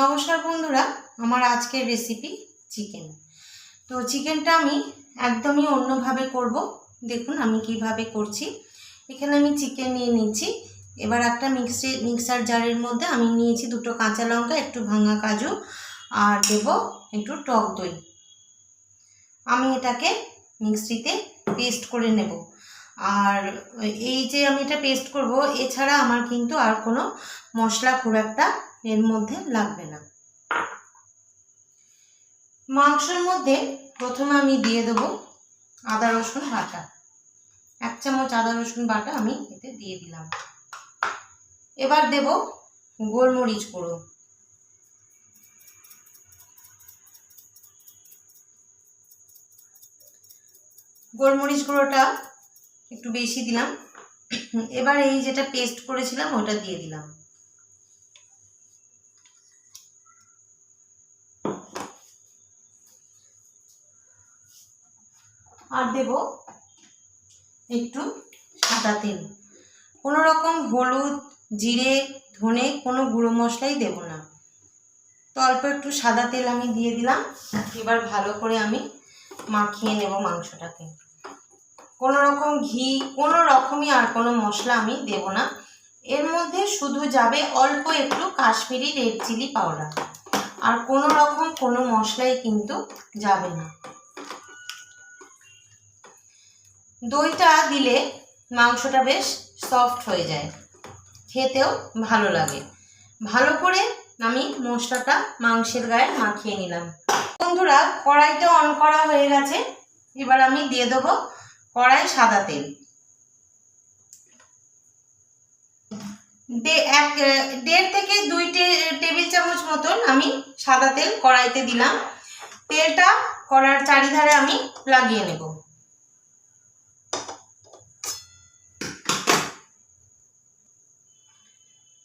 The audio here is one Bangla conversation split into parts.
নমস্কার বন্ধুরা, আমার আজকের রেসিপি চিকেন তো চিকেনটা আমি একদমই অন্যভাবে করব। দেখুন আমি কীভাবে করছি। এখানে আমি চিকেন নিয়ে নিচ্ছি। এবার একটা মিক্সি মিক্সার জারের মধ্যে আমি নিয়েছি দুটো কাঁচা লঙ্কা, একটু ভাঙা কাজু, আর দেব একটু টক দই। আমি এটাকে মিক্সিতে পেস্ট করে নেব। আর এই যে আমি এটা পেস্ট করব, এছাড়া আমার কিন্তু আর কোনো মশলা খুব একটা এর মধ্যে লাগবে না। মাংসের মধ্যে প্রথমে আমি দিয়ে দেব আদা, রসুন, বাটা। এক চামচ আদা, রসুন, বাটা আমি এতে দিয়ে দিলাম। এবার দেব গোলমরিচ গুঁড়ো। গোলমরিচ গুঁড়োটা একটু বেশি দিলাম। এবার এই যেটা পেস্ট করেছিলাম, ওটা দিয়ে দিলাম। আর দেব একটু সাদা তেল। কোনো রকম হলুদ, জিরে, ধনে কোনো গুঁড়ো মশলাই দেব না। তো অল্প একটু সাদা তেল আমি দিয়ে দিলাম। এবার ভালো করে আমি মাখিয়ে নেব মাংসটাকে। কোনো রকম ঘি, কোনো রকমই আর কোনো মশলা আমি দেব না। এর মধ্যে শুধু যাবে অল্প একটু কাশ্মীরি রেড চিলি পাউডার। আর কোনো রকম কোনো মশলাই কিন্তু যাবে না। দইটা দিলে মাংসটা বেশ সফট হয়ে যায়। খেতেও ভালো লাগে। ভালো করে আমি মশলাটা মাংসের গায়ে মাখিয়ে নিলাম। বন্ধুরা, কড়াইটা অন করা হয়ে গেছে। এবার আমি দিয়ে দেবো কড়াই সাদা তেল। এক, দেড় থেকে দুই টেবিল চামচ মতন আমি সাদা তেল কড়াইতে দিলাম। তেলটা কড়ার চারিধারে আমি লাগিয়ে নেব।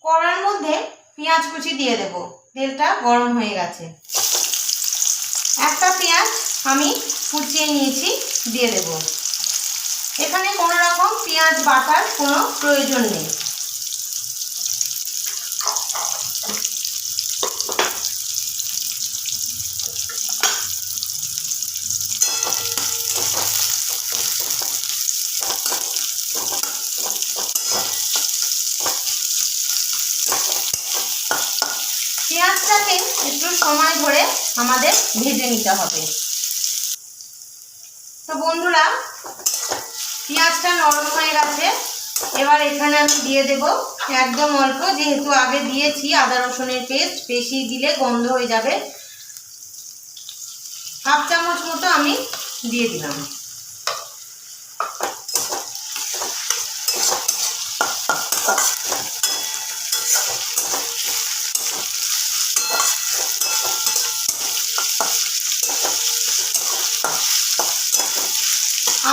কড়ার মধ্যে পেঁয়াজ কুচি দিয়ে দেব। তেলটা গরম হয়ে গেছে। একটা পেঁয়াজ আমি কুচিয়ে নিয়েছি, দিয়ে দেব। এখানে কোনো রকম পেঁয়াজ বাটার কোনো প্রয়োজন নেই। একটু সময় ধরে আমাদের ভেজে নিতে হবে। তো বন্ধুরা, পেঁয়াজটা নরম হয়ে গেছে। এবার এখানে আমি দিয়ে দেব একদম অল্প, যেহেতু আগে দিয়েছি আদা রসুনের পেস্ট, বেশি দিলে গন্ধ হয়ে যাবে। হাফ চামচ মতো আমি দিয়ে দিলাম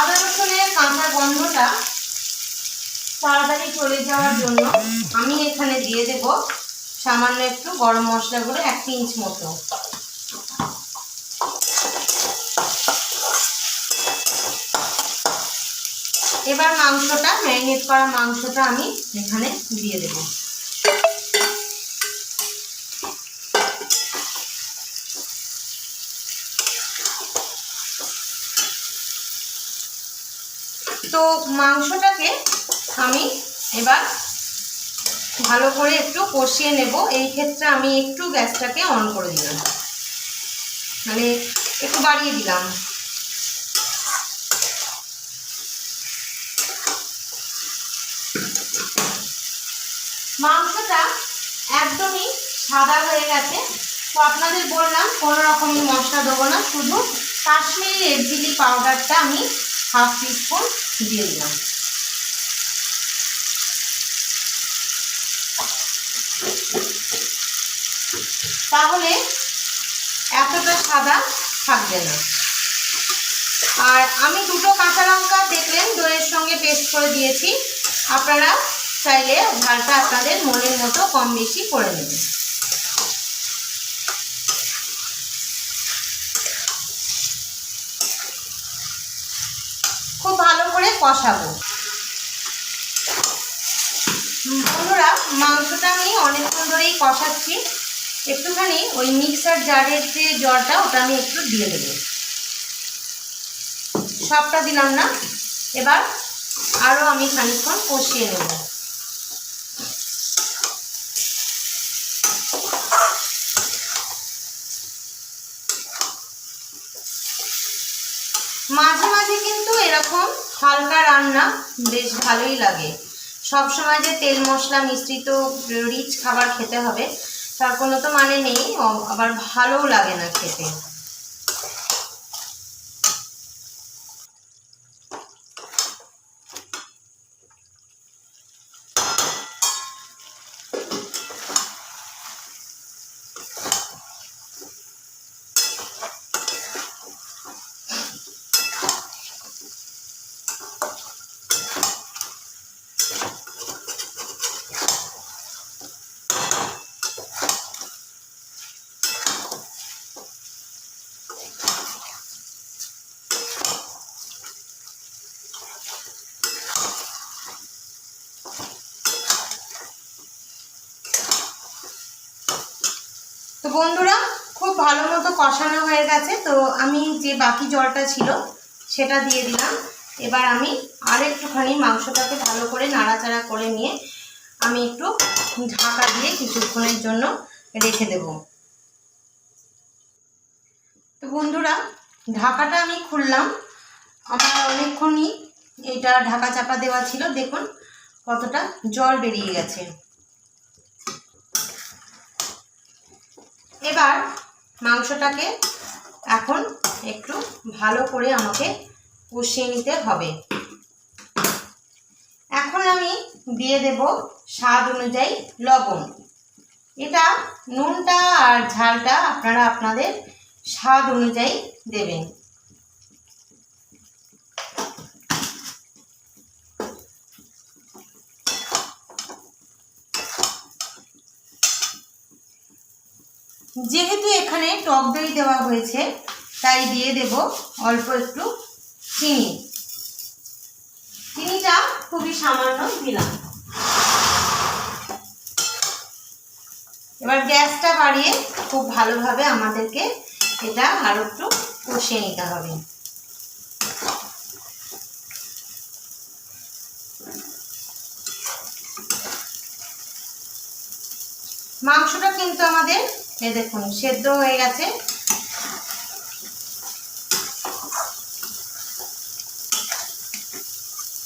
আদা রসুনের কাঁচা গন্ধটা তাড়াতাড়ি চলে যাওয়ার জন্য আমি এখানে দিয়ে দেব সামান্য একটু গরম মশলা এক পিঞ্চ মতো। এবার মাংসটা, ম্যারিনেট করা মাংসটা আমি এখানে দিয়ে দেব। তো মাংসটাকে আমি এবার ভালো করে একটু কষিয়ে নেব। এই ক্ষেত্রে আমি একটু গ্যাসটাকে অন করে দিলাম। মানে একটু বাড়িয়ে দিলাম। মাংসটা একদমই সাদা হয়ে গেছে। তো আপনাদের বললাম, কোনো রকমই মশলা দেবো না, শুধু কাশ্মীরি রেড চিলি পাউডারটা আমি হাফ টিস্পুন দিয়ে দিলাম। তাহলে এতটা সাদা থাকবে না। আর আমি দুটো কাঁচা লঙ্কা দেখলেন, দইয়ের সঙ্গে পেস্ট করে দিয়েছি। আপনারা চাইলে ঝালটা আপনাদের মনের মতো কম বেশি করে নেবেন। খুব ভালো করে কষাবো। বন্ধুরা, মাংসটা আমি অনেকক্ষণ ধরেই কষাচ্ছি। একটুখানি ওই মিক্সার জারের যে জলটা, ওটা আমি একটু দিয়ে দেবো। সবটা দিলাম না, এবার আরও আমি খানিকক্ষণ কষিয়ে নেব। মাঝে মাঝে কিন্তু এরকম হালকা রান্না বেশ ভালোই লাগে। সব সময় যে তেল মশলা মিশ্রিত রিচ খাবার খেতে হবে তার কোনো তো মানে নেই আবার ভালোও লাগে না খেতে। বন্ধুরা, খুব ভালো মতো কষানো হয়ে গেছে, তো আমি যে বাকি জলটা ছিল সেটা দিয়ে দিলাম। এবার আমি আর একটুখানি মাংসটাকে ভালো করে নাড়াচাড়া করে নিয়ে আমি একটু ঢাকা দিয়ে কিছুক্ষণের জন্য রেখে দেব। তো বন্ধুরা, ঢাকাটা আমি খুললাম। আমার অনেকক্ষণই এটা ঢাকা চাপা দেওয়া ছিল। দেখুন কতটা জল বেরিয়ে গেছে। এবার মাংসটাকে এখন একটু ভালো করে আমাকে কষিয়ে নিতে হবে। এখন আমি দিয়ে দেব স্বাদ অনুযায়ী লবণ। এটা নুনটা আর ঝালটা আপনারা আপনাদের স্বাদ অনুযায়ী দেবেন। যেহেতু এখানে টক দই দেওয়া হয়েছে, তাই দিয়ে দেব অল্প একটু চিনি। চিনিটা খুবই সামান্য দিলাম। এবার গ্যাসটা বাড়িয়ে খুব ভালোভাবে আমাদেরকে এটা আরও একটু কষিয়ে নিতে হবে। মাংসটা কিন্তু আমাদের এ দেখুন, সেদ্ধ হয়ে গেছে।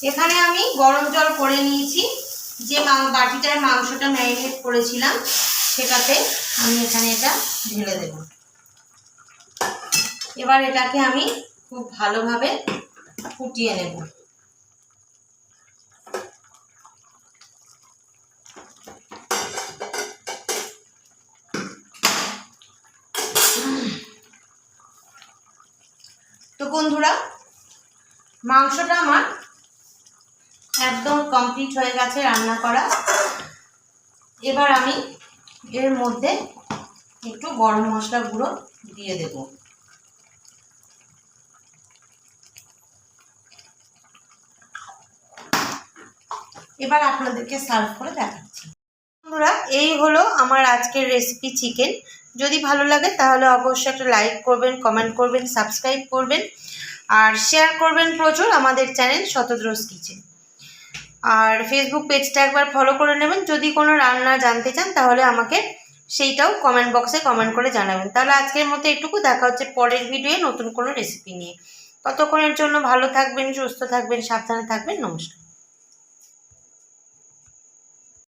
এখানে আমি গরম জল করে নিয়েছি। যে বাটিটার মাংসটা ম্যারিনেট করেছিলাম, সেটাতে আমি এখানে এটা ঢেলে দেব। এবার এটাকে আমি খুব ভালোভাবে ফুটিয়ে নেব। বন্ধুরা, মাংসটা আমার একদম কমপ্লিট হয়ে গেছে রান্না করা। এবার আমি এর মধ্যে একটু গরম মশলা গুঁড়ো দিয়ে দেব। এবার আপনাদেরকে সার্ভ করে দেখাচ্ছি। বন্ধুরা, এই হলো আমার আজকের রেসিপি চিকেন যদি ভালো লাগে তাহলে অবশ্যই একটা লাইক করবেন কমেন্ট করবেন সাবস্ক্রাইব করবেন। আর শেয়ার করবেন প্রচুর আমাদের চ্যানেল শতদ্রোজ কিচেন আর ফেসবুক পেজটা একবার ফলো করে নেবেন। যদি কোনো রান্না জানতে চান, তাহলে আমাকে সেইটাও কমেন্ট বক্সে কমেন্ট করে জানাবেন। তাহলে আজকের মতো এটুকু। দেখা হচ্ছে পরের ভিডিওয়ে নতুন কোনো রেসিপি নিয়ে। ততক্ষণের জন্য ভালো থাকবেন, সুস্থ থাকবেন, সাবধানে থাকবেন। নমস্কার।